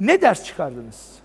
Ne ders çıkardınız?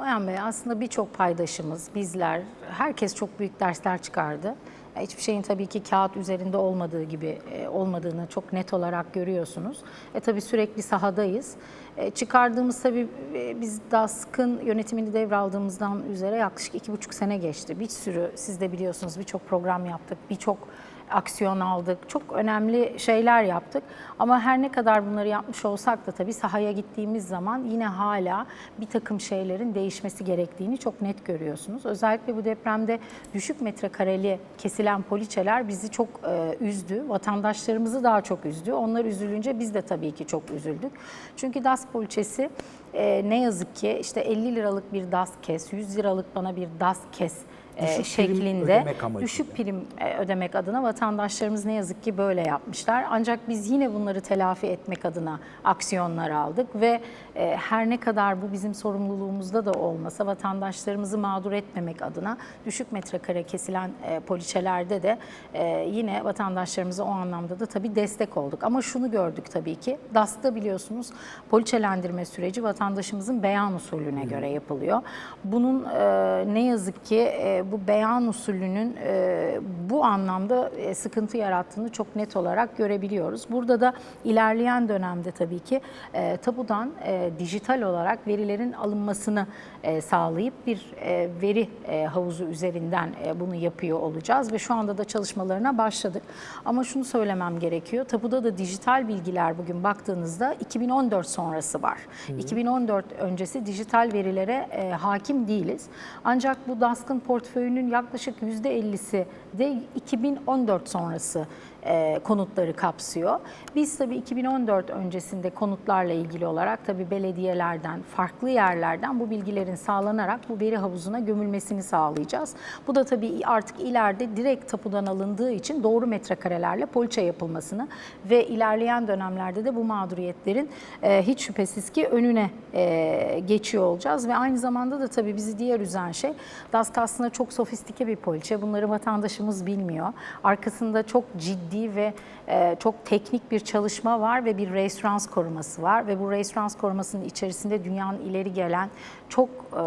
Bayan Bey aslında birçok paydaşımız, bizler, herkes çok büyük dersler çıkardı. Hiçbir şeyin tabii ki kağıt üzerinde olmadığı gibi e, olmadığını çok net olarak görüyorsunuz. E tabii sürekli sahadayız. E, çıkardığımız tabii e, biz DASK'ın yönetimini devraldığımızdan üzere yaklaşık iki buçuk sene geçti. Bir sürü siz de biliyorsunuz birçok program yaptık, birçok aksiyon aldık. Çok önemli şeyler yaptık. Ama her ne kadar bunları yapmış olsak da tabii sahaya gittiğimiz zaman yine hala bir takım şeylerin değişmesi gerektiğini çok net görüyorsunuz. Özellikle bu depremde düşük metrekareli kesilen poliçeler bizi çok e, üzdü. Vatandaşlarımızı daha çok üzdü. Onlar üzülünce biz de tabii ki çok üzüldük. Çünkü DAS poliçesi e, ne yazık ki işte 50 liralık bir DAS kes, 100 liralık bana bir DAS kes Düşük prim şeklinde amacıyla. düşük prim e, ödemek adına vatandaşlarımız ne yazık ki böyle yapmışlar. Ancak biz yine bunları telafi etmek adına aksiyonlar aldık ve e, her ne kadar bu bizim sorumluluğumuzda da olmasa vatandaşlarımızı mağdur etmemek adına düşük metrekare kesilen e, poliçelerde de e, yine vatandaşlarımıza o anlamda da tabii destek olduk. Ama şunu gördük tabii ki DAS'ta biliyorsunuz poliçelendirme süreci vatandaşımızın beyan usulüne göre yapılıyor. Bunun e, ne yazık ki e, bu beyan usulünün e, bu anlamda e, sıkıntı yarattığını çok net olarak görebiliyoruz. Burada da ilerleyen dönemde tabii ki e, tapudan e, dijital olarak verilerin alınmasını e, sağlayıp bir e, veri e, havuzu üzerinden e, bunu yapıyor olacağız ve şu anda da çalışmalarına başladık. Ama şunu söylemem gerekiyor. Tapuda da dijital bilgiler bugün baktığınızda 2014 sonrası var. 2014 öncesi dijital verilere e, hakim değiliz. Ancak bu DASK'ın portföyünün yaklaşık %50'si de 2014 sonrası e, konutları kapsıyor. Biz tabii 2014 öncesinde konutlarla ilgili olarak tabii belediyelerden, farklı yerlerden bu bilgilerin sağlanarak bu veri havuzuna gömülmesini sağlayacağız. Bu da tabii artık ileride direkt tapudan alındığı için doğru metrekarelerle poliçe yapılmasını ve ilerleyen dönemlerde de bu mağduriyetlerin e, hiç şüphesiz ki önüne e, geçiyor olacağız ve aynı zamanda da tabii bizi diğer üzen şey DASK aslında çok sofistike bir poliçe. Bunları vatandaşımız bilmiyor. Arkasında çok ciddi ve e, çok teknik bir çalışma var ve bir referans koruması var ve bu referans korumasının içerisinde dünyanın ileri gelen çok e,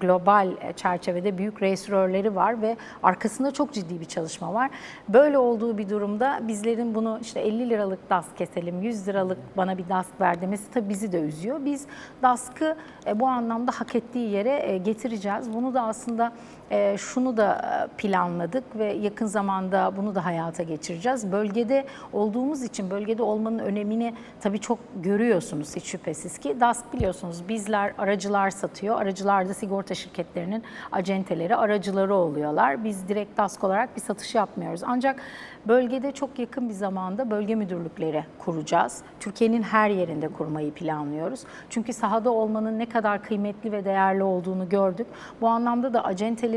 global çerçevede büyük rejiströrleri var ve arkasında çok ciddi bir çalışma var. Böyle olduğu bir durumda bizlerin bunu işte 50 liralık DASK keselim, 100 liralık bana bir DASK ver demesi tabii bizi de üzüyor. Biz DASK'ı e, bu anlamda hak ettiği yere e, getireceğiz. Bunu da aslında e, şunu da e, planladık ve yakın zamanda bunu da hayata geçireceğiz. Bölgede olduğumuz için bölgede olmanın önemini tabii çok görüyorsunuz hiç şüphesiz ki. DASK biliyorsunuz bizler aracılar satıyor. Aracılar da sigorta şirketlerinin acenteleri, aracıları oluyorlar. Biz direkt DASK olarak bir satış yapmıyoruz. Ancak bölgede çok yakın bir zamanda bölge müdürlükleri kuracağız. Türkiye'nin her yerinde kurmayı planlıyoruz. Çünkü sahada olmanın ne kadar kıymetli ve değerli olduğunu gördük. Bu anlamda da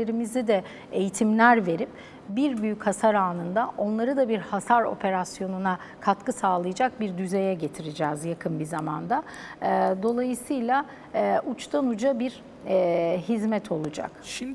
acentelerimizi de eğitimler verip bir büyük hasar anında onları da bir hasar operasyonuna katkı sağlayacak bir düzeye getireceğiz yakın bir zamanda. Dolayısıyla uçtan uca bir hizmet olacak. Şimdi